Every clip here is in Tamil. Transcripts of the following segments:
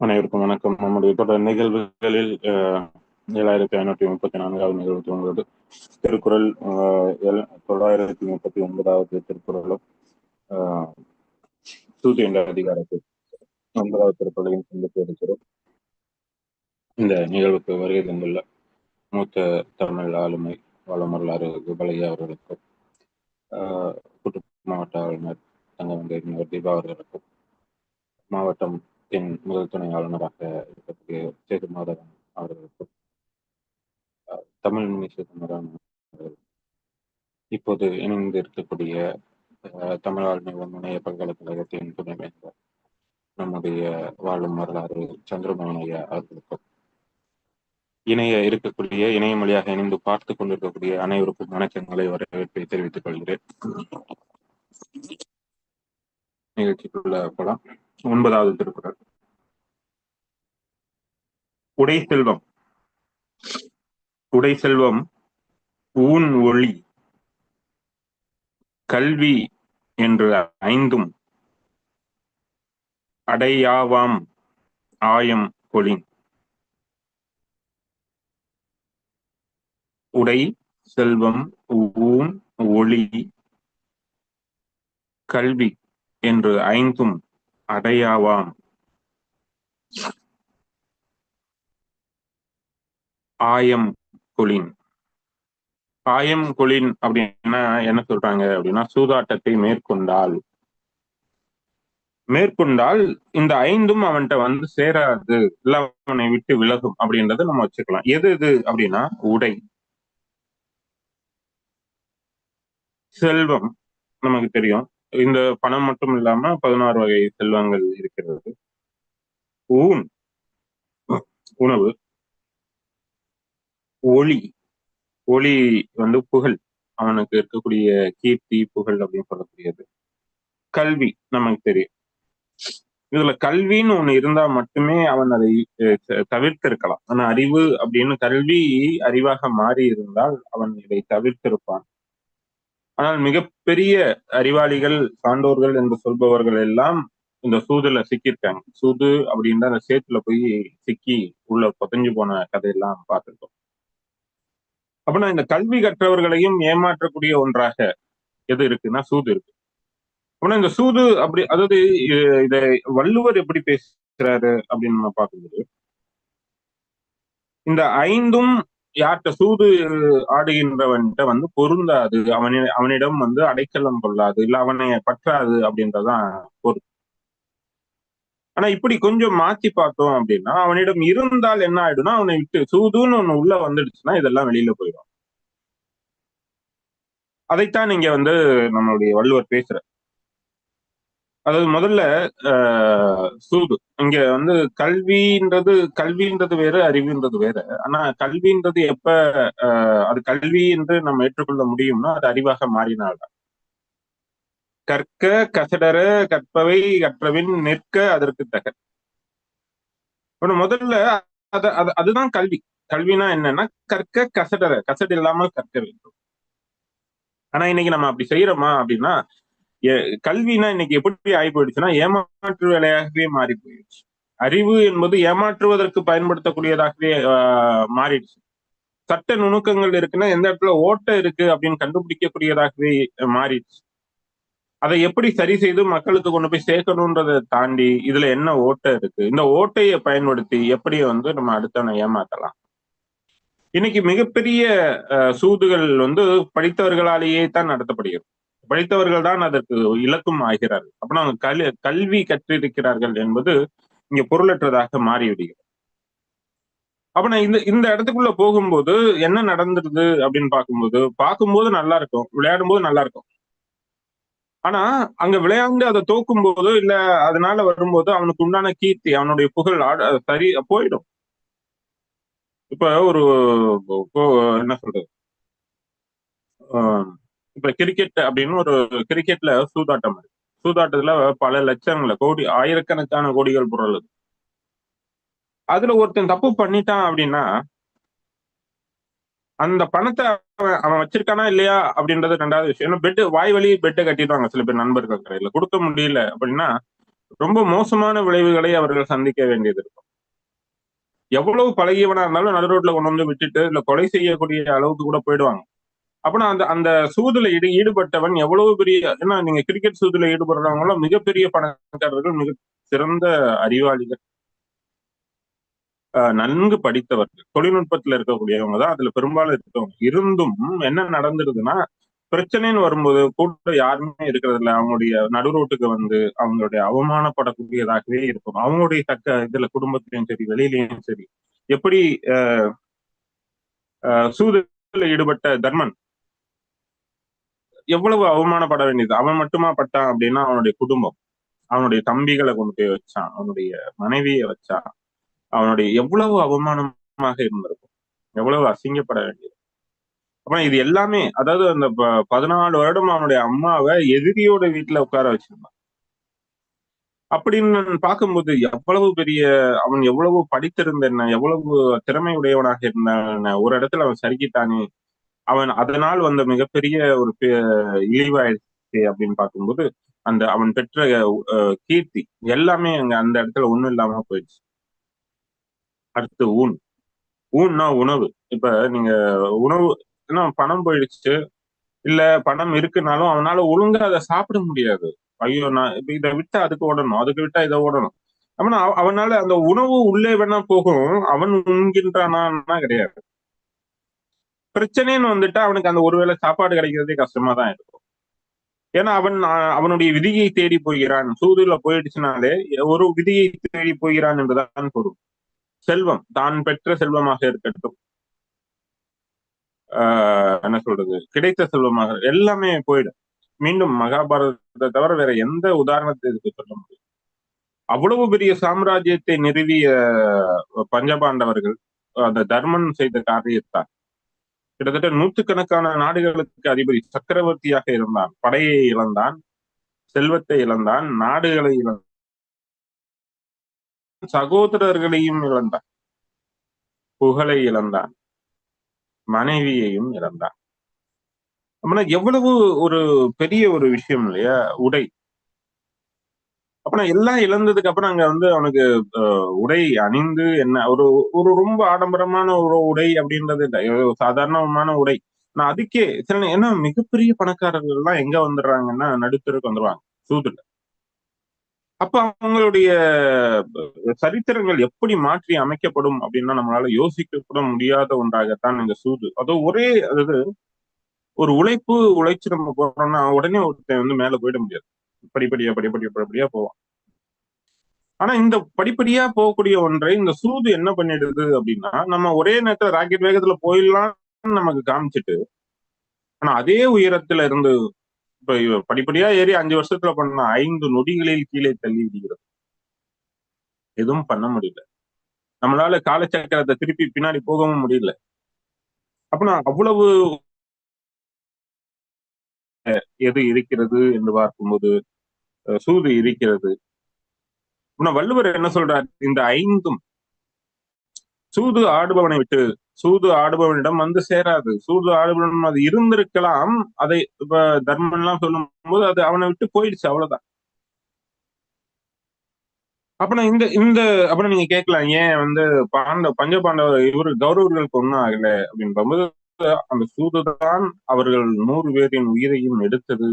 அனைவருக்கும் வணக்கம். நம்முடைய தொடர் நிகழ்வுகளில் அஹ், ஏழாயிரத்தி ஐநூற்றி முப்பத்தி நான்காவது நிகழ்வு தோன்றது திருக்குறள் அஹ், தொள்ளாயிரத்தி முப்பத்தி ஒன்பதாவது திருக்குறளும் அஹ், சூது என்ற அதிகாரத்தில் ஒன்பதாவது திருக்குறளையும் சிந்தித்து இருக்கிறோம். இந்த நிகழ்வுக்கு வருகை தந்துள்ள மூத்த தமிழ் ஆளுமை வளமரலாறு குபலையா அவர்களுக்கும் அஹ், மாவட்ட ஆளுநர் தங்கவங்கை தீபா அவர்களுக்கும் மாவட்டத்தின் முதல் துணை ஆளுநராக இருக்கக்கூடிய சேது மாதவன் அவர்களுக்கும் தமிழ் மினிஸ்டர் இப்போது இணைந்து இருக்கக்கூடிய தமிழ் ஆளுநர் முனைய பல்கலைக்கழகத்தின் துணைவேந்தர் நம்முடைய வாழும் வரலாறு சந்திரமோகன் அவர்களுக்கும் இணைய இருக்கக்கூடிய இணையம் வழியாக இணைந்து பார்த்து கொண்டிருக்கக்கூடிய அனைவருக்கும் வணக்கங்களை வரவேற்பை தெரிவித்துக் கொள்கிறேன். நிகழ்ச்சிக்குள்ள போலாம். ஒன்பதாவது திருக்குறள். உடை செல்வம். உடை செல்வம் ஊன் ஒளி. கல்வி என்று ஐந்தும் அடையாவாம் ஆயம் கொளின். உடை செல்வம் ஊன் ஒளி. கல்வி என்று ஐந்தும் அடையாவாம். ஆயம் கொளின் ஆயம் கொளின் அப்படின்னா என்ன சொல்றாங்க அப்படின்னா சூதாட்டத்தை மேற்கொண்டால் மேற்கொண்டால் இந்த ஐந்தும் அவன்கிட்ட வந்து சேராது. இல்ல அவனை விட்டு விலகும் அப்படின்றத நம்ம வச்சுக்கலாம். எது எது அப்படின்னா உடை. செல்வம் நமக்கு தெரியும். இந்த பணம் மட்டும் இல்லாம பதினாறு வகை செல்வங்கள் இருக்கிறது. ஊன் உணவு ஒளி ஒளி வந்து புகழ். அவனுக்கு இருக்கக்கூடிய கீர்த்தி புகழ் அப்படின்னு சொல்லக்கூடியது. கல்வி நமக்கு தெரியும். இதுல கல்வின்னு ஒண்ணு இருந்தா மட்டுமே அவன் அதை தவிர்த்து இருக்கலாம் தவிர்த்திருக்கலாம். ஆனா அறிவு அப்படின்னு கல்வி அறிவாக மாறி இருந்தால் அவன் இதை தவிர்த்திருப்பான். ஆனால் மிகப்பெரிய அறிவாளிகள் சான்றோர்கள் என்று சொல்பவர்கள் எல்லாம் இந்த சூதுல சிக்கியிருக்காங்க. சூது அப்படின்ற அந்த சேத்துல போய் சிக்கி உள்ள புதஞ்சு போன கதையெல்லாம் பார்த்திருக்கோம். அப்படின்னா இந்த கல்வி கற்றவர்களையும் ஏமாற்றக்கூடிய ஒன்றாக எது இருக்குன்னா சூது இருக்கு. அப்படின்னா இந்த சூது அப்படி அதாவது இதை வள்ளுவர் எப்படி பேசுறாரு அப்படின்னு நம்ம பார்க்கும்போது இந்த ஐந்தும் யார்கிட்ட சூது ஆடுகின்றவன்கிட்ட வந்து பொருந்தாது. அவனி அவனிடம் வந்து அடைக்கலம் கொள்ளாது. இல்ல அவனை பற்றாது அப்படின்றதான் பொருள். ஆனா இப்படி கொஞ்சம் மாத்தி பார்த்தோம் அப்படின்னா அவனிடம் இருந்தால் என்ன ஆயிடும்னா அவனை விட்டு சூதுன்னு ஒண்ணு உள்ள வந்துடுச்சுன்னா இதெல்லாம் வெளியில போயிடும். அதைத்தான் இங்க வந்து நம்மளுடைய வள்ளுவர் பேசுற அதாவது முதல்ல ஆஹ், சூது. இங்க வந்து கல்வின்றது கல்வின்றது வேற அறிவுன்றது வேற. ஆனா கல்வின்றது எப்ப அது கல்வி என்று நம்ம ஏற்றுக்கொள்ள முடியும்னா அது அறிவாக மாறினால்தான் கற்க கசடர கற்பவை கற்றவின் நிற்க அதற்கு தக. முதல்ல அத அது அதுதான் கல்வி. கல்வினா என்னன்னா கற்க கசடர கசடு இல்லாமல் கற்க வேண்டும். ஆனா இன்னைக்கு நம்ம அப்படி செய்யறோமா அப்படின்னா கல்வினா இன்னைக்கு எப்படி ஆகி போயிடுச்சுன்னா ஏமாற்று வேலையாகவே மாறி போயிடுச்சு அறிவு என்பது ஏமாற்றுவதற்கு பயன்படுத்தக்கூடியதாகவே ஆஹ், மாறிடுச்சு. சட்ட நுணுக்கங்கள் இருக்குன்னா எந்த இடத்துல ஓட்டை இருக்கு அப்படின்னு கண்டுபிடிக்கக்கூடியதாகவே மாறிடுச்சு. அதை எப்படி சரி செய்து மக்களுக்கு கொண்டு போய் சேர்க்கணுன்றதை தாண்டி இதுல என்ன ஓட்டை இருக்கு? இந்த ஓட்டையை பயன்படுத்தி எப்படி வந்து நம்ம அடுத்தவனை ஏமாத்தலாம்? இன்னைக்கு மிகப்பெரிய அஹ், சூதுகள் வந்து படித்தவர்களாலேயே தான் நடத்தப்படுகிறது. படித்தவர்கள் தான் அதற்கு இலக்கும் ஆகிறார்கள். அப்படின்னா அவங்க கல் கல்வி கற்றிருக்கிறார்கள் என்பது இங்க பொருளற்றதாக மாறிவிடுகிறது. அப்ப நான் இந்த இந்த இடத்துக்குள்ள போகும்போது என்ன நடந்துருது அப்படின்னு பார்க்கும்போது பார்க்கும்போது நல்லா இருக்கும் விளையாடும் போது நல்லா இருக்கும் ஆனா அங்க விளையாண்டு அதை தோக்கும் போதோ இல்ல அதனால வரும்போது அவனுக்கு உண்டான கீர்த்தி அவனுடைய புகழ் ஆட- சரி போயிடும். இப்ப ஒரு என்ன சொல்றது? ஆஹ் இப்ப கிரிக்கெட் அப்படின்னு ஒரு கிரிக்கெட்ல சூதாட்டம் இருக்கு. சூதாட்டத்துல பல லட்சங்கள கோடி ஆயிரக்கணக்கான கோடிகள் புரளுது அதுல ஒருத்தன் தப்பு பண்ணிட்டான் அப்படின்னா அந்த பணத்தை அவன் அவன் வச்சிருக்கானா இல்லையா அப்படின்றது ரெண்டாவது விஷயம். ஏன்னா பெட் வாய் வழி பெட்டை கட்டிடுவாங்க சில பேர் நண்பர்கள் கடையில. கொடுக்க முடியல அப்படின்னா ரொம்ப மோசமான விளைவுகளை அவர்கள் சந்திக்க வேண்டியது இருக்கும். எவ்வளவு பழகியவனா இருந்தாலும் நடு ரோட்ல கொண்டு வந்து விட்டுட்டு இல்ல கொலை செய்யக்கூடிய அளவுக்கு கூட போயிடுவாங்க. அப்படின்னா அந்த அந்த சூதுல ஈடு ஈடுபட்டவன் எவ்வளவு பெரிய ஏன்னா நீங்க கிரிக்கெட் சூதுல ஈடுபடுறவங்களும் மிகப்பெரிய பணக்காரர்கள் மிக சிறந்த அறிவாளிகள். நன்கு படித்தவர்கள் தொழில்நுட்பத்துல இருக்கக்கூடியவங்க தான் அதுல பெரும்பாலும் இருக்கவங்க. இருந்தும் என்ன நடந்துருதுன்னா பிரச்சனைன்னு வரும்போது கூட யாருமே இருக்கிறது இல்லை. அவங்களுடைய நடு ரோட்டுக்கு வந்து அவங்களுடைய அவமானப்படக்கூடியதாகவே இருக்கும். அவங்களுடைய தக்க இதுல குடும்பத்திலையும் சரி வெளியிலையும் சரி. எப்படி சூதுல ஈடுபட்ட தர்மன் எவ்வளவு அவமானப்பட வேண்டியது? அவன் மட்டுமா பட்டான் அப்படின்னா அவனுடைய குடும்பம் அவனுடைய தம்பிகளை கொண்டு போய் வச்சான் அவனுடைய மனைவியை வச்சான். அவனுடைய எவ்வளவு அவமானமாக இருந்திருக்கும்? எவ்வளவு அசிங்கப்பட வேண்டியது? அப்புறம் இது எல்லாமே அதாவது அந்த பதினாலு வருடம் அவனுடைய அம்மாவை எதிரியோட வீட்டுல உட்கார வச்சிருந்தான். அப்படின்னு பார்க்கும்போது எவ்வளவு பெரிய அவன் எவ்வளவு படித்திருந்த என்ன எவ்வளவு திறமையுடையவனாக இருந்தான இருந்தான் ஒரு இடத்துல அவன் சறுக்கிட்டானே அவன் அதனால் வந்த மிகப்பெரிய ஒரு இழிவாயிடுச்சு அப்படின்னு பார்க்கும்போது அந்த அவன் பெற்ற கீர்த்தி எல்லாமே அங்க அந்த இடத்துல ஒண்ணும் இல்லாம போயிடுச்சு. அடுத்து ஊன். ஊன்னா உணவு. இப்ப நீங்க உணவு ஏன்னா பணம் போயிடுச்சு. இல்ல பணம் இருக்குனாலும் அவனால ஒழுங்கா அதை சாப்பிட முடியாது. ஐயோ நான் இப்ப இதை விட்டா அதுக்கு ஓடணும் அதுக்கு விட்டா இதை ஓடணும். அப்படின்னா அவனால அந்த உணவு உள்ளே வேணா போகும். அவன் உண்கின்றானா கிடையாது. பிரச்சனைன்னு வந்துட்டு அவனுக்கு அந்த ஒருவேளை சாப்பாடு கிடைக்கிறதே கஷ்டமா தான் இருக்கும். ஏன்னா அவன் அவனுடைய விதியை தேடி போகிறான். சூதுல போயிடுச்சுனாலே ஒரு விதியை தேடி போகிறான் என்றுதான் பொருள். செல்வம் தான் பெற்ற செல்வமாக இருக்கட்டும். ஆஹ் என்ன சொல்றது? கிடைத்த செல்வமாக எல்லாமே போயிடும். மீண்டும் மகாபாரதத்தை தவிர வேற எந்த உதாரணத்தை இதுக்கு சொல்ல முடியும் அவ்வளவு பெரிய சாம்ராஜ்யத்தை நிறுவிய பஞ்சபாண்டவர்கள் அந்த தர்மன் செய்த காரியத்தால் கிட்டத்தட்ட நூற்றுக்கணக்கான நாடுகளுக்கு அதிபதி சக்கரவர்த்தியாக இருந்தான். படையை இழந்தான். செல்வத்தை இழந்தான். நாடுகளை இழந்தான். சகோதரர்களையும் இழந்தான். புகழை இழந்தான். மனைவியையும் இழந்தான். அப்படின்னா எவ்வளவு ஒரு பெரிய ஒரு விஷயம் இல்லையா? உடை. அப்புறம் எல்லாம் இழந்ததுக்கு அப்புறம் அங்க வந்து அவனுக்கு உடை அணிந்து என்ன ஒரு ஒரு ரொம்ப ஆடம்பரமான ஒரு உடை அப்படின்றது சாதாரணமான உடை. நான் அதுக்கே சில ஏன்னா மிகப்பெரிய பணக்காரர்கள் எல்லாம் எங்க வந்துடுறாங்கன்னா நடுத்தருக்கு வந்துடுவாங்க சூதுல. அப்ப அவங்களுடைய சரித்திரங்கள் எப்படி மாற்றி அமைக்கப்படும் அப்படின்னா நம்மளால யோசிக்க கூட முடியாத ஒன்றாகத்தான் இந்த சூது. அதோ ஒரே அதாவது ஒரு உழைப்பு உழைச்சு நம்ம போறோம்னா உடனே ஒருத்தன் வந்து மேல போயிட முடியாது. படிப்படியா படிப்படியா படிப்படியா போவான். ஆனா இந்த படிப்படியா போகக்கூடிய ஒன்றை இந்த சூது என்ன பண்ணிடுது அப்படின்னா நம்ம ஒரே நேரத்துல ராக்கெட் வேகத்துல போயிடலாம்னு நமக்கு காமிச்சிட்டு ஆனா அதே உயரத்துல இருந்து இப்ப படிப்படியா ஏறி அஞ்சு வருஷத்துல பண்ண ஐந்து நொடிகளில் கீழே தள்ளி விடுகிறது. எதுவும் பண்ண முடியல. நம்மளால காலச்சக்கரத்தை திருப்பி பின்னாடி போகவும் முடியல. அப்ப அவ்வளவு எது இருக்கிறது என்று பார்க்கும்போது சூது இருக்கிறது. வள்ளுவர் என்ன சொல்றார்? இந்த ஐந்தும் சூது ஆடுபவனை விட்டு சூது ஆடுபவனிடம் வந்து சேராது. சூது ஆடுபவன் அது இருந்திருக்கலாம். அதை இப்ப தர்மன் எல்லாம் சொல்லும் போது அது அவனை விட்டு போயிடுச்சு அவ்வளவுதான். அப்புறம் இந்த இந்த அப்புறம் நீங்க கேட்கலாம் ஏன் வந்து பாண்ட பஞ்ச பாண்டவர் இவரு கௌரவர்களுக்கு ஒண்ணும் ஆகல? அப்படின்னு பார்க்கும்போது அந்த சூதுதான் அவர்கள் நூறு பேரின் உயிரையும் எடுத்தது.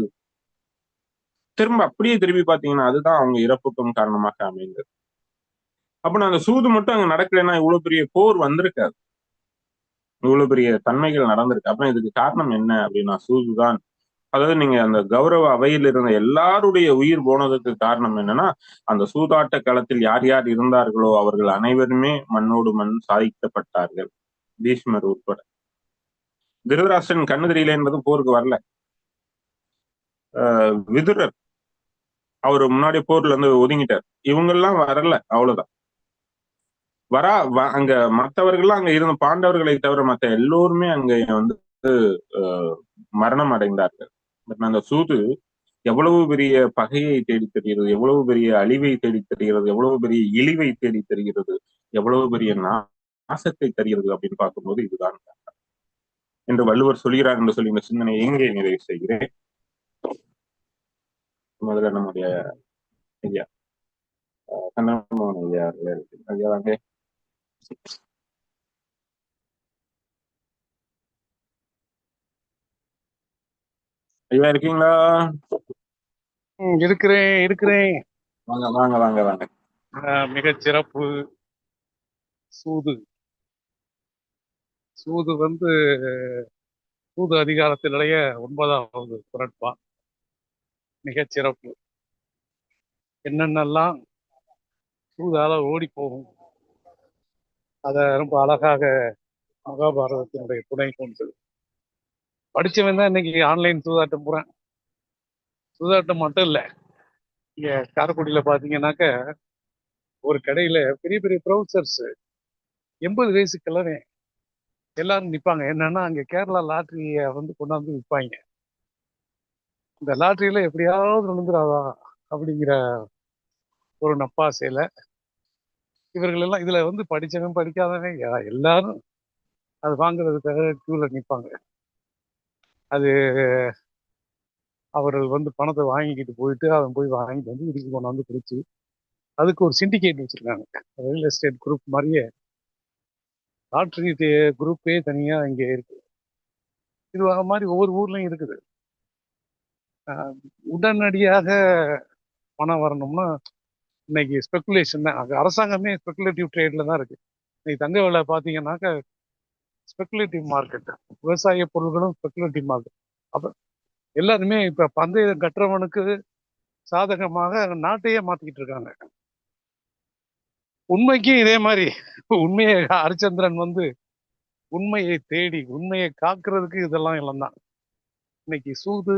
திரும்ப அப்படியே திரும்பி பாத்தீங்கன்னா அதுதான் அவங்க இறப்புக்கும் காரணமாக அமைந்தது. அப்ப அந்த சூது மட்டும் அங்க நடக்கலைன்னா இவ்வளவு பெரிய போர் வந்திருக்காது. இவ்வளவு பெரிய தன்மைகள் நடந்திருக்கு. அப்புறம் இதுக்கு காரணம் என்ன அப்படின்னா சூதுதான். அதாவது நீங்க அந்த கௌரவ அவையில் இருந்த எல்லாருடைய உயிர் போனதுக்கு காரணம் என்னன்னா அந்த சூதாட்ட களத்தில் யார் யார் இருந்தார்களோ அவர்கள் அனைவருமே மண்ணோடு மண் சாதிக்கப்பட்டார்கள் பீஷ்மர் உட்பட. திருவராசன் கண்ணு தெரியல என்பது போருக்கு வரல. விதுரர் அவர் முன்னாடி போர்ல இருந்து ஒதுங்கிட்டார். இவங்கெல்லாம் வரல அவ்வளவுதான். வரா அங்க மற்றவர்கள்லாம் அங்க இருந்த பாண்டவர்களை தவிர மற்ற எல்லோருமே அங்க வந்து மரணம் அடைந்தார்கள். பட் அந்த சூது எவ்வளவு பெரிய பகையை தேடி தெரிகிறது எவ்வளவு பெரிய அழிவை தேடி தெரிகிறது எவ்வளவு பெரிய இழிவை தேடி தெரிகிறது எவ்வளவு பெரிய நாசத்தை தருகிறது அப்படின்னு பார்க்கும்போது இதுதான். என்று வள்ளுவர் சொல்கிறார் என்று சொல்லி இந்த சிந்தனை எங்கே நிறைவு செய்கிறேன். முதல்ல நம்முடைய ஐயா கண்ணமோகன் ஐயா ஐயா வாங்க. ஐயா இருக்கீங்களா? இருக்கிறேன் இருக்கிறேன். வாங்க வாங்க வாங்க வாங்க. மிகச் சிறப்பு சூது. சூது வந்து சூது அதிகாரத்திலேயே ஒன்பதாவது குரட்பா மிகச்சிறப்பு. என்னென்னலாம் சூதால ஓடி போகும் அதை ரொம்ப அழகாக மகாபாரதத்தினுடைய துணை கொண்டு. படிச்சவன் தான் இன்னைக்கு ஆன்லைன் சூதாட்டம் போறேன். சூதாட்டம் மட்டும் இல்ல. இங்க காரைக்குடியில பார்த்தீங்கன்னாக்க ஒரு கடையில பெரிய பெரிய ப்ரௌசர்ஸ் எண்பது வயசு எல்லாரும் நிப்பாங்க. என்னன்னா அங்க கேரளா லாட்டரிய வந்து கொண்டாந்து விற்பாங்க இந்த லாட்டரியில எப்படியாவது விழுந்துடாதா அப்படிங்கிற ஒரு நப்பாசையில இவர்கள் எல்லாம் இதுல வந்து படிச்சவன் படிக்காதவன் எல்லாரும் அது வாங்குறதுக்காக கியூல நிப்பாங்க. அது அவர்கள் வந்து பணத்தை வாங்கிக்கிட்டு போயிட்டு அவன் போய் வாங்கிட்டு வந்து இதுக்கு கொண்டாந்து கொடுத்து அதுக்கு ஒரு சிண்டிகேட் வச்சிருக்காங்க. ரியல் எஸ்டேட் குரூப் மாதிரியே லாட்ரி குரூப்பே தனியா இங்க இருக்கு. இது மாதிரி ஒவ்வொரு ஊர்லயும் இருக்குது. ஆஹ் உடனடியாக பணம் வரணும்னா இன்னைக்கு ஸ்பெகுலேஷன் தான். அரசாங்கமே ஸ்பெகுலேட்டிவ் ட்ரேட்ல தான் இருக்கு. இன்னைக்கு தங்க விலை பார்த்தீங்கன்னாக்க ஸ்பெகுலேட்டிவ் மார்க்கெட் விவசாய பொருள்களும் ஸ்பெகுலேட்டிவ் மார்க்கெட் அப்ப எல்லாருமே இப்ப பந்தயம் கட்டுறவனுக்கு சாதகமாக நாட்டையே மாற்றிக்கிட்டு இருக்காங்க. உண்மைக்கும் இதே மாதிரி. உண்மையை ஹரிச்சந்திரன் வந்து உண்மையை தேடி உண்மையை காக்குறதுக்கு இதெல்லாம் எல்லாம் தான் இன்னைக்கு சூது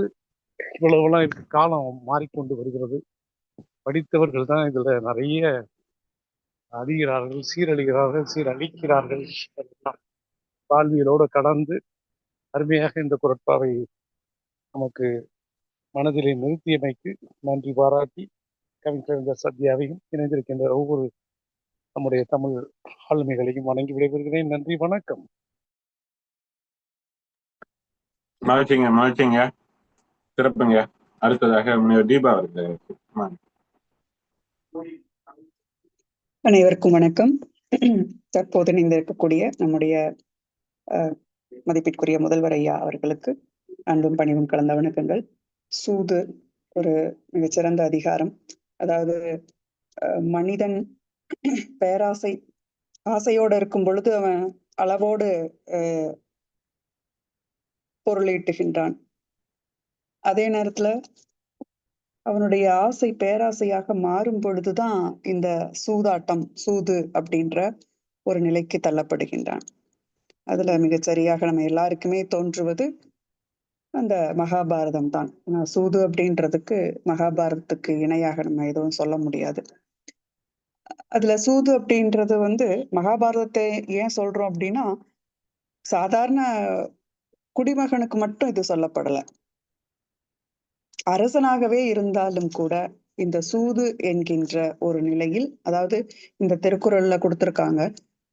இவ்வளவுலாம் இருக்கு காலம் மாறிக்கொண்டு வருகிறது. படித்தவர்கள் தான் இதுல நிறைய அழிகிறார்கள் சீரழிகிறார்கள் சீரழிக்கிறார்கள். வாழ்வியலோடு கடந்து அருமையாக இந்த குரட்பாவை நமக்கு மனதிலே நிறுத்தியமைக்கு நன்றி பாராட்டி கவிஞர் சத்யாவையும் இணைந்திருக்கின்ற ஒவ்வொரு நம்முடைய தமிழ் ஆளுமைகளையும் வணங்கி விடைபெறுகிறேன். நன்றி வணக்கம். மகிழ்ச்சிங்க மகிழ்ச்சிங்க. சிறப்புங்க. அடுத்ததாக தீபா. அனைவருக்கும் வணக்கம். தற்போது இணைந்திருக்கக்கூடிய நம்முடைய அஹ், மதிப்பிற்குரிய முதல்வர் ஐயா அவர்களுக்கு அன்பும் பணிவும் கலந்த வணக்கங்கள். சூது ஒரு மிகச்சிறந்த அதிகாரம். அதாவது அஹ், மனிதன் பேராசை ஆசையோட இருக்கும் பொழுது அவன் அளவோடு அஹ், பொருளீட்டுகின்றான் அதே நேரத்துல அவனுடைய ஆசை பேராசையாக மாறும் பொழுதுதான் இந்த சூதாட்டம் சூது அப்படின்ற ஒரு நிலைக்கு தள்ளப்படுகின்றான். அதுல மிகச் சரியாக நம்ம எல்லாருக்குமே தோன்றுவது அந்த மகாபாரதம் தான் சூது அப்படின்றதுக்கு மகாபாரதத்துக்கு இணையாக நம்ம எதுவும் சொல்ல முடியாது. அதுல சூது அப்படின்றது வந்து மகாபாரதத்தை ஏன் சொல்றோம் அப்படின்னா சாதாரண குடிமகனுக்கு மட்டும் இது சொல்லப்படல. அரசனாகவே இருந்தாலும் கூட இந்த சூது என்கின்ற ஒரு நிலையில் அதாவது இந்த திருக்குறள்ல கொடுத்திருக்காங்க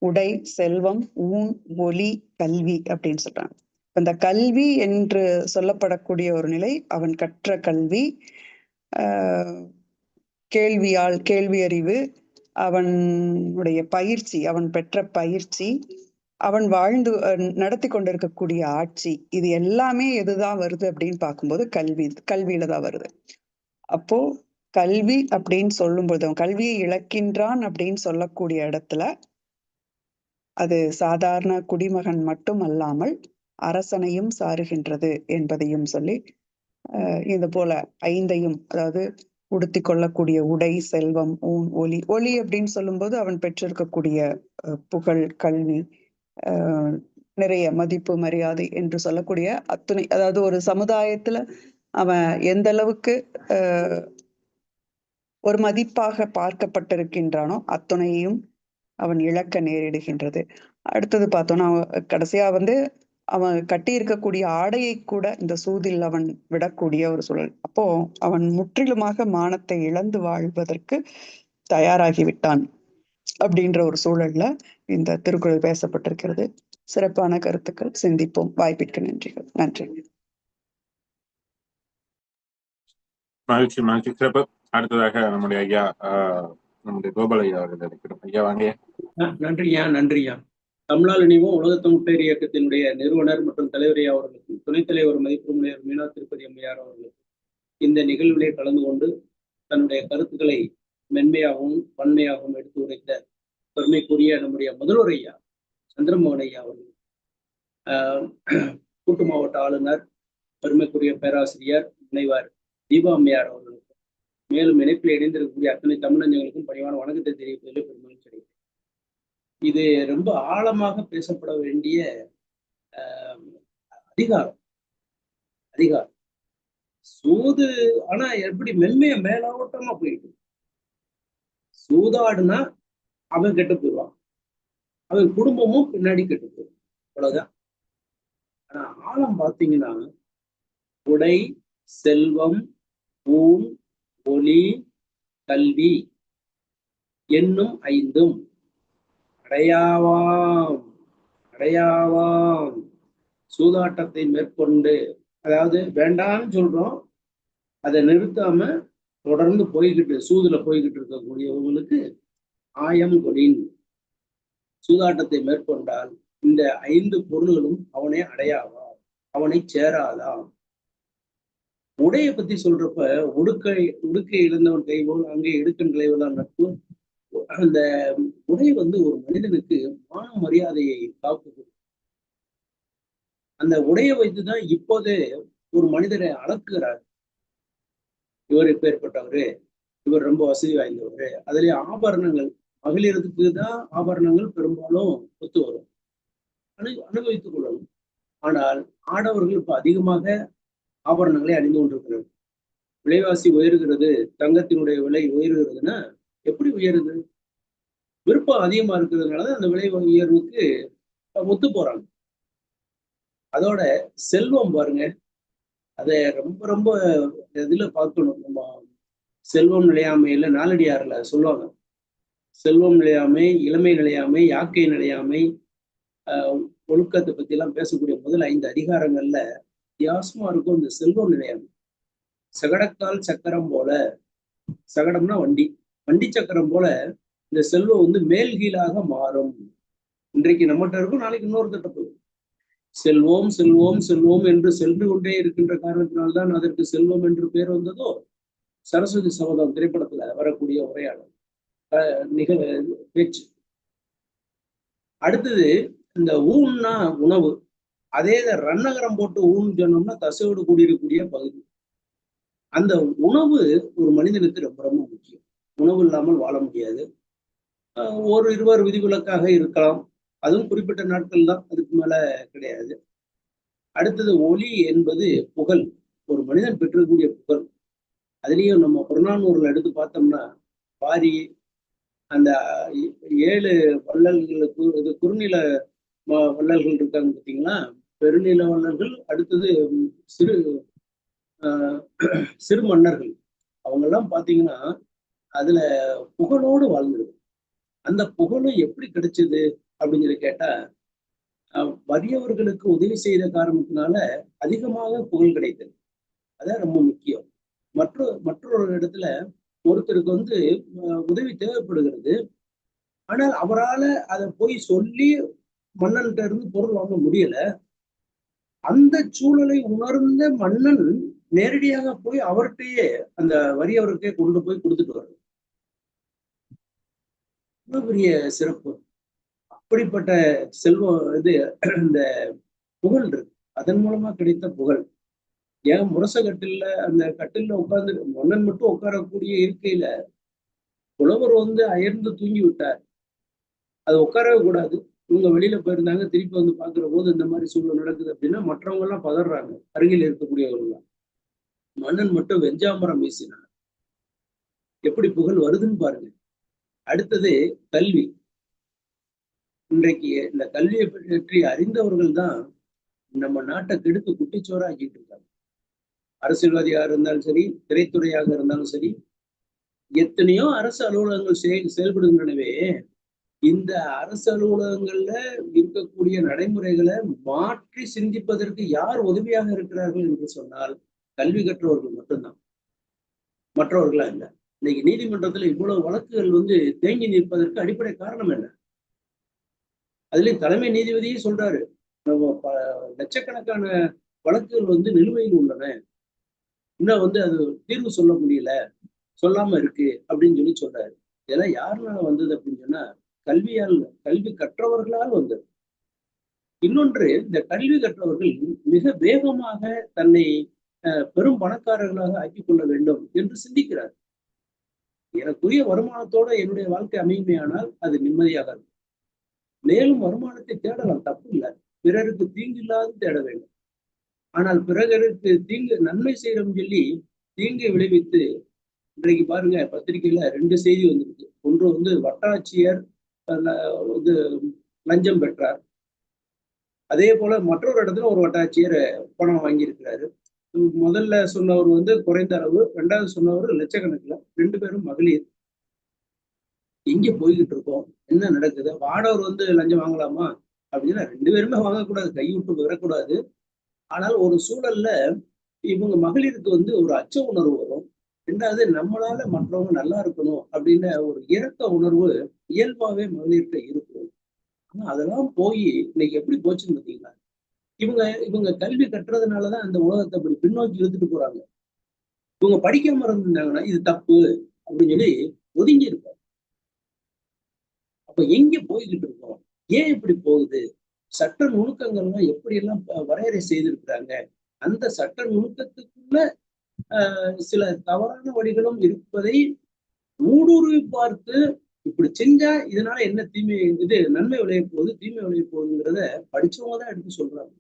உடை செல்வம் ஊன் மொழி கல்வி அப்படின்னு சொல்றாங்க. இந்த கல்வி என்று சொல்லப்படக்கூடிய ஒரு நிலை அவன் கற்ற கல்வி ஆஹ் கேள்வியால் கேள்வி அறிவு அவனுடைய பயிற்சி அவன் பெற்ற பயிற்சி அவன் வாழ்ந்து நடத்தி கொண்டிருக்கக்கூடிய ஆட்சி இது எல்லாமே எதுதான் வருது அப்படின்னு பார்க்கும்போது கல்வி கல்வியில தான் வருது. அப்போ கல்வி அப்படின்னு சொல்லும்போது அவன் கல்வியை இழக்கின்றான் அப்படின்னு சொல்லக்கூடிய இடத்துல அது சாதாரண குடிமகன் மட்டும் அல்லாமல் அரசனையும் சாருகின்றது என்பதையும் சொல்லி அஹ், இது போல ஐந்தையும் அதாவது உடுத்தி கொள்ளக்கூடிய உடை செல்வம் ஊன் ஒலி ஒலி அப்படின்னு சொல்லும்போது அவன் பெற்றிருக்கக்கூடிய புகழ் கல்வி நிறைய மதிப்பு மரியாதை என்று சொல்லக்கூடிய அத்துணை அதாவது ஒரு சமுதாயத்துல அவன் எந்த அளவுக்கு ஒரு மதிப்பாக பார்க்கப்பட்டிருக்கின்றானோ அத்துணையையும் அவன் இழக்க நேரிடுகின்றது. அடுத்தது பார்த்தோம்னா கடைசியா வந்து அவன் கட்டி இருக்கக்கூடிய ஆடையை கூட இந்த சூதில் அவன் விடக்கூடிய ஒரு சூழல். அப்போ அவன் முற்றிலுமாக மானத்தை இழந்து வாழ்வதற்கு தயாராகி விட்டான் அப்படின்ற ஒரு சூழல்ல இந்த திருக்குறள் பேசப்பட்டிருக்கிறது. சிறப்பான கருத்துக்கள் சிந்திப்போம். வாய்ப்பிற்கு நன்றிகள். நன்றி. மகிழ்ச்சி மகிழ்ச்சி. சிறப்பு. அடுத்ததாக நம்முடைய ஐயா நம்முடைய கோபாலையா அவர்கள் நினைக்கிறோம் ஐயா வாங்க. நன்றியா நன்றியா தமிழால் இணைவோம் உலக பேர் இயக்கத்தினுடைய நிறுவனர் மற்றும் தலைவரையா அவர்களுக்கும் துணைத் தலைவர் மதிப்புமுனைவர் மீனா திருப்பதி அம்மையார் அவர்களுக்கும் இந்த நிகழ்விலே கலந்து கொண்டு தன்னுடைய கருத்துக்களை மென்மையாகவும் வன்மையாகவும் எடுத்து உரைத்த பெருமைக்குரிய நம்முடைய முதல்வர் ஐயா சந்திரமோகன் ஐயா அவர்கள் ஆஹ் கூட்டு மாவட்ட ஆளுநர் பெருமைக்குரிய பேராசிரியர் முனைவர் தீபா அம்மையார் அவர்களுக்கும் மேலும் இணைப்பில் இணைந்திருக்கக்கூடிய அத்தனை தமிழஞ்சங்களுக்கும் பணிவான வணக்கத்தை தெரிவிப்பதில் பெருமகிழ்ச்சி அடைகிறேன். இது ரொம்ப ஆழமாக பேசப்பட வேண்டிய ஆஹ், அதிகாரம். அதிகாரம். சூது ஆனா எப்படி மென்மைய மேலோட்டமா போயிட்டு. சூதாடுனா அவன் கெட்டு போயிடுவான். அவன் குடும்பமும் பின்னாடி கெட்டு போயிடும். அவ்வளவுதான். ஆனா ஆழம் பார்த்தீங்கன்னா உடை செல்வம் ஊன் ஒளி கல்வி என்னும் ஐந்தும் அடையாவாம். அடையாவாம். சூதாட்டத்தை மேற்கொண்டு அதாவது வேண்டாம்னு சொல்றோம். அதை நிறுத்தாம தொடர்ந்து போய்கிட்டு சூதுல போய்கிட்டு இருக்கக்கூடியவங்களுக்கு ஆயம் கொடின். சூதாட்டத்தை மேற்கொண்டால் இந்த ஐந்து பொருள்களும் அவனை அடையாவாம் அவனை சேராதாம். உடையை பத்தி சொல்றப்ப உடுக்கை உடுக்கை இழந்தவன் கைவோல் அங்கே இடுக்கன் கிளைவதான் நட்பு. அந்த உடை வந்து ஒரு மனிதனுக்கு மான மரியாதையை காக்குது அந்த உடையை வைத்துதான் இப்போதே ஒரு மனிதரை அளக்குகிறார். இவர் இப்பேற்பட்டவரு இவர் ரொம்ப வசதி வாய்ந்தவர். அதுலயே ஆபரணங்கள் மகளிருக்கு தான் ஆபரணங்கள் பெரும்பாலும் ஒத்து வரும். அனு அனுபவித்துக் கொள்ளணும் ஆனால் ஆடவர்கள் இப்ப அதிகமாக ஆபரணங்களை அணிந்து கொண்டிருக்கிறது விலைவாசி உயர்கிறது தங்கத்தினுடைய விலை உயர்கிறதுன்னா எப்படி உயருது? விருப்பம் அதிகமா இருக்கிறதுனால அந்த விலை உயர்வுக்கு ஒத்து போறாங்க. அதோட செல்வம் பாருங்க. அதை ரொம்ப ரொம்ப இதுல பார்க்கணும். நம்ம செல்வம் நிலையாமையில நாலடியார்ல சொல்லுவாங்க. செல்வம் நிலையாமை இளமை நிலையாமை யாக்கை நிலையாமை ஆஹ் ஒழுக்கத்தை பத்தி எல்லாம் பேசக்கூடிய முதல் ஐந்து அதிகாரங்கள்ல வித்தியாசமா இருக்கும் இந்த செல்வம் நிலையாமை. சகடக்கால் சக்கரம் போல. சகடம்னா வண்டி. வண்டி சக்கரம் போல இந்த செல்வம் வந்து மேல் கீழாக மாறும். இன்றைக்கு நம்மகிட்ட இருக்கும் நாளைக்கு இன்னொருத்தட்ட போகும். செல்வோம் செல்வோம் செல்வோம் என்று சென்று கொண்டே இருக்கின்ற காரணத்தினால்தான் அதற்கு செல்வம் என்று பேர் வந்ததோ? சரஸ்வதி சபதம் திரைப்படத்துல வரக்கூடிய உரையாடல். அஹ் நிகழ பேச்சு. அடுத்தது இந்த ஊன்னா உணவு. அதே இதை ரன்னகரம் போட்டு ஊன்னு சொன்னோம்னா தசையோடு கூடியிருக்கக்கூடிய பகுதி. அந்த உணவு ஒரு மனிதனுக்கு ரொம்ப ரொம்ப முக்கியம். உணவு இல்லாமல் வாழ முடியாது. ஒரு இருவர் விதிவிலக்காக இருக்கலாம். அதுவும் குறிப்பிட்ட நாட்கள் தான் அதுக்கு மேல கிடையாது. அடுத்தது ஒளி என்பது புகழ். ஒரு மனிதன் பெற்றக்கூடிய புகழ். அதுலேயும் நம்ம புறநானூரில் எடுத்து பார்த்தோம்னா பாரி அந்த ஏழு வள்ளல்களுக்கு இது குறுநில வள்ளல்கள் இருக்காங்க பார்த்தீங்களா? பெருநில வள்ளல்கள் அடுத்தது சிறு ஆஹ் சிறு மன்னர்கள். அவங்கெல்லாம் பார்த்தீங்கன்னா அதுல புகழோடு வாழ்ந்துருக்கு அந்த புகழும் எப்படி கிடைச்சது அப்படின்னு சொல்லி கேட்டா அஹ் வறியவர்களுக்கு உதவி செய்த காரணத்தினால அதிகமாக புகழ் கிடைத்தது. அதான் ரொம்ப முக்கியம். மற்ற மற்றொரு இடத்துல ஒருத்தருக்கு வந்து உதவி தேவைப்படுகிறது. ஆனால் அவரால அதை போய் சொல்லி மன்னன்கிட்ட இருந்து பொருள் வாங்க முடியல. அந்த சூழலை உணர்ந்த மன்னன் நேரடியாக போய் அவர்கிட்டயே அந்த வறியவருக்கே கொண்டு போய் கொடுத்துட்டு வர்றது ரொம்ப பெரிய சிறப்பு. அப்படிப்பட்ட செல்வம் இது இந்த புகழ் இருக்கு. அதன் மூலமா கிடைத்த புகழ். ஏன் முரச கட்டில அந்த கட்டில உட்கார்ந்து மன்னன் மட்டும் உட்காரக்கூடிய இருக்கையில புலவர் வந்து அயர்ந்து தூங்கி விட்டார். அது உட்காரவே கூடாது. இவங்க வெளியில போயிருந்தாங்க திருப்பி வந்து பாக்குற போது இந்த மாதிரி சூழ்நிலை நடக்குது அப்படின்னா மற்றவங்க எல்லாம் பதறாங்க. அருகில் இருக்கக்கூடியவங்க மன்னன் மட்டும் வெஞ்சாமரம் வீசினார். எப்படி புகழ் வருதுன்னு பாருங்க. அடுத்தது கல்வி. இன்றைக்கு இந்த கல்வியை பற்றி அறிந்தவர்கள் தான் நம்ம நாட்டை கெடுத்து குட்டிச்சோறாக்கிட்டு இருக்காங்க. அரசியல்வாதியாக இருந்தாலும் சரி திரைத்துறையாக இருந்தாலும் சரி எத்தனையோ அரசு அலுவலகங்கள் செயல் செயல்படுகின்றனவே இந்த அரசு அலுவலகங்கள்ல இருக்கக்கூடிய நடைமுறைகளை மாற்றி சிந்திப்பதற்கு யார் உதவியாக இருக்கிறார்கள் என்று சொன்னால் கல்வி கற்றவர்கள் மட்டும்தான். மற்றவர்களா இல்லை. இன்னைக்கு நீதிமன்றத்துல இவ்வளவு வழக்குகள் வந்து தேங்கி நிற்பதற்கு அடிப்படை காரணம் என்ன? அதுலயும் தலைமை நீதிபதியே சொல்றாரு. நம்ம லட்சக்கணக்கான வழக்குகள் வந்து நிலுவையில் உள்ளன. இன்னும் வந்து அது தீர்வு சொல்ல முடியல. சொல்லாம இருக்கு அப்படின்னு சொல்லி சொல்றாரு. இதெல்லாம் யாருனால வந்தது அப்படின்னு சொன்னா கல்வியால் கல்வி கற்றவர்களால் வந்தது. இன்னொன்று இந்த கல்வி கற்றவர்கள் மிக வேகமாக தன்னை அஹ், பெரும் பணக்காரர்களாக ஆக்கிக் கொள்ள வேண்டும் என்று சிந்திக்கிறார். எனக்குரிய வருமானத்தோட என்னுடைய வாழ்க்கை அமையுமையானால் அது நிம்மதியாக இருக்கும். மேலும் வருமானத்தை தேடலாம் தப்பு இல்லை பிறருக்கு தீங்கு இல்லாது தேட வேண்டும். ஆனால் பிறருக்கு தீங்கு நன்மை செய்யறோம் சொல்லி தீங்கை விளைவித்து இன்றைக்கு பாருங்க பத்திரிகையில ரெண்டு செய்தி வந்திருக்கு. ஒன்று வந்து வட்டாட்சியர் வந்து லஞ்சம் பெற்றார். அதே போல மற்றொரு இடத்துல ஒரு வட்டாட்சியர் பணம் வாங்கியிருக்கிறாரு. முதல்ல சொன்னவர் வந்து குறைந்த அளவு ரெண்டாவது சொன்னவர் லட்சக்கணக்கில் ரெண்டு பேரும் மகளிர். எங்க போய்கிட்டு இருக்கோம். என்ன நடக்குது? வாடவர் வந்து லஞ்சம் வாங்கலாமா? அப்படின்னா ரெண்டு பேருமே வாங்கக்கூடாது கை விட்டு வரக்கூடாது. ஆனால் ஒரு சூழல்ல இவங்க மகளிருக்கு வந்து ஒரு அச்ச உணர்வு வரும். ரெண்டாவது நம்மளால மற்றவங்க நல்லா இருக்கணும் அப்படின்னு ஒரு இறக்க உணர்வு இயல்பாவே மகளிர்கிட்ட இருக்கும். ஆனா அதெல்லாம் போய் இன்னைக்கு எப்படி போச்சுன்னு பார்த்தீங்களா? இவங்க இவங்க கல்வி கட்டுறதுனாலதான் அந்த உலகத்தை அப்படி பின்னோக்கி இழுத்துட்டு போறாங்க. இவங்க படிக்காம இருந்திருந்தாங்கன்னா இது தப்பு அப்படின்னு சொல்லி ஒதுங்கி இருப்பாங்க. அப்ப எங்க போய்கிட்டு இருக்கோம்? ஏன் இப்படி போகுது? சட்ட நுணுக்கங்கள்லாம் எப்படி எல்லாம் வரையறை செய்திருக்கிறாங்க? அந்த சட்ட நுணுக்கத்துக்குள்ள ஆஹ், சில தவறான வழிகளும் இருப்பதை ஊடுருவி பார்த்து இப்படி செஞ்சா இதனால என்ன தீமை இது நன்மை விளைய போகுது தீமை விளைய போகுதுங்கிறத படிச்சவங்க தான் எடுத்து சொல்றாங்க.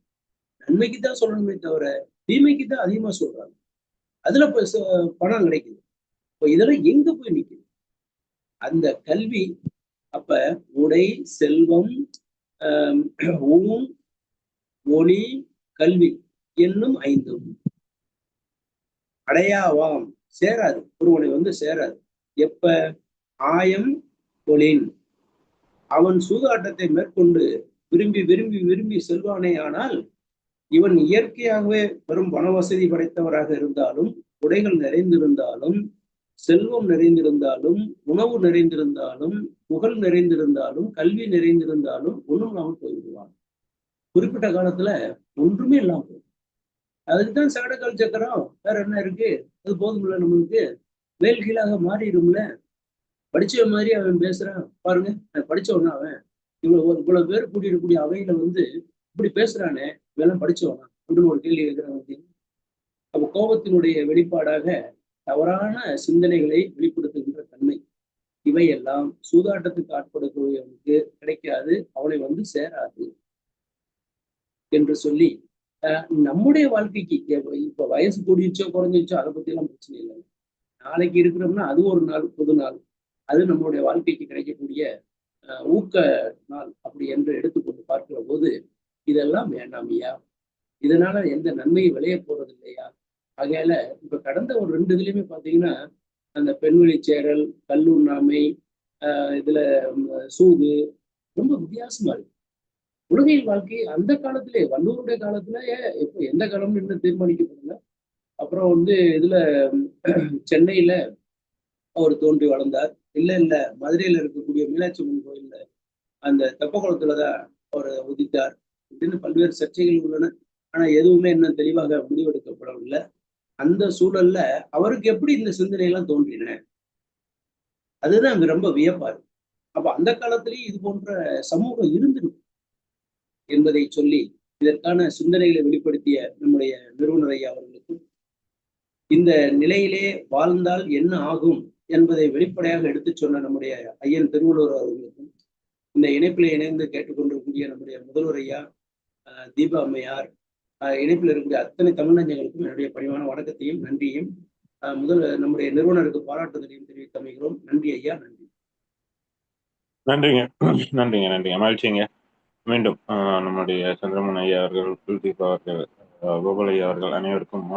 நன்மைக்கு தான் சொல்லணுமே தவிர தீமைக்கு தான் அதிகமா சொல்றாங்க. அதுல இப்ப பணம் கிடைக்குது. இப்போ இதெல்லாம் எங்க போய் நிக்குது? அந்த கல்வி அப்ப உடை செல்வம் ஆஹ் ஊன் ஒளி கல்வி என்னும் ஐந்தும் அடையாவாம். சேராது. ஒருவனை வந்து சேராது. எப்ப? ஆயம் ஒளின். அவன் சூதாட்டத்தை மேற்கொண்டு விரும்பி விரும்பி விரும்பி செல்வானே ஆனால் இவன் இயற்கையாகவே வெறும் பண வசதி படைத்தவராக இருந்தாலும் உடைகள் நிறைந்திருந்தாலும் செல்வம் நிறைந்திருந்தாலும் உணவு நிறைந்திருந்தாலும் புகழ் நிறைந்திருந்தாலும் கல்வி நிறைந்திருந்தாலும் ஒண்ணும் இல்லாமல் போய்விடுவான். குறிப்பிட்ட காலத்துல ஒன்றுமே இல்லாமல் போகும் அதுக்குதான் சகடக்கால் சக்கரம் வேற என்ன இருக்கு? அது போதும்ல நம்மளுக்கு. மேல் கீழாக மாறிடும்ல. படிச்ச மாதிரி அவன் பேசுறான். பாருங்க நான் உடனே அவன் இவ்வளவு இவ்வளவு பேர் கூட்டியிருக்கக்கூடிய அவையில வந்து இப்படி பேசுறானே. இதெல்லாம் படிச்சவனா? அப்படின்னு ஒரு கேள்வி கேட்கிறாங்க அப்ப கோபத்தினுடைய வெளிப்பாடாக தவறான சிந்தனைகளை வெளிப்படுத்துகின்ற தன்மை. இவையெல்லாம் சூதாட்டத்துக்கு ஆட்படக்கூடியவனுக்கு கிடைக்காது அவனை வந்து சேராது என்று சொல்லி நம்முடைய வாழ்க்கைக்கு இப்ப- வயசு கூடிச்சோ குறைஞ்சிச்சோ அதை பத்தி எல்லாம் பிரச்சனை இல்லை. நாளைக்கு இருக்கிறோம்னா அது ஒரு நாள் புது நாள். அது நம்மளுடைய வாழ்க்கைக்கு கிடைக்கக்கூடிய அஹ், ஊக்க நாள் அப்படி என்று எடுத்துக்கொண்டு பார்க்கிற போது இதெல்லாம் வேண்டாமையா இதனால எந்த நன்மையும் விளைய போறது இல்லையா ஆகையால இப்ப கடந்த ஒரு ரெண்டு இதுலயுமே பாத்தீங்கன்னா அந்த பெண்வெளி சேரல் கல்லுண்ணாமை ஆஹ் இதுல சூது ரொம்ப வித்தியாசமா இருக்கு. உலகியல் வாழ்க்கை அந்த காலத்திலே வல்லூருடைய காலத்துல எப்ப எந்த காலம்னு இன்னும் தீர்மானிக்கப்படல அப்புறம் வந்து இதுல சென்னையில அவர் தோன்றி வளர்ந்தார். இல்ல இல்ல மதுரையில இருக்கக்கூடிய மீனாட்சி அம்மன் கோயில்ல அந்த தெப்பக்குளத்துலதான் அவர் உதித்தார். அப்படின்னு பல்வேறு சர்ச்சைகள் உள்ளன. ஆனா எதுவுமே இன்னும் தெளிவாக முடிவெடுக்கப்படவில்லை. அந்த சூழல்ல அவருக்கு எப்படி இந்த சிந்தனை எல்லாம் தோன்றின? அதுதான் அங்க ரொம்ப வியப்பாரு அப்ப அந்த காலத்திலேயே இது போன்ற சமூகம் இருந்துடும் என்பதை சொல்லி இதற்கான சிந்தனைகளை வெளிப்படுத்திய நம்முடைய நிறுவனர் ஐயா அவர்களுக்கும் இந்த நிலையிலே வாழ்ந்தால் என்ன ஆகும் என்பதை வெளிப்படையாக எடுத்துச் சொன்ன நம்முடைய ஐயன் திருவள்ளுவர் அவர்களுக்கும் இந்த இணைப்பில் இணைந்து கேட்டுக்கொண்டிருக்கக்கூடிய நம்முடைய முதல்வர் ஐயா தீபா அம்மையார் இணைப்பில் இருக்கக்கூடிய அத்தனை தமிழ்நஞ்சங்களுக்கும் என்னுடைய பணிவான வணக்கத்தையும் நன்றியும். முதல் நம்முடைய நிறுவனருக்கு பாராட்டுதலையும் தெரிவித்து அமைகிறோம் நன்றி ஐயா நன்றி. நன்றிங்க. நன்றிங்க நன்றிங்க. மகிழ்ச்சிங்க. மீண்டும் ஆஹ் நம்முடைய சந்திரமன் ஐயா அவர்கள் குல்தீப் அவர்கள் கோகுல் ஐயா அவர்கள் அனைவருக்கும்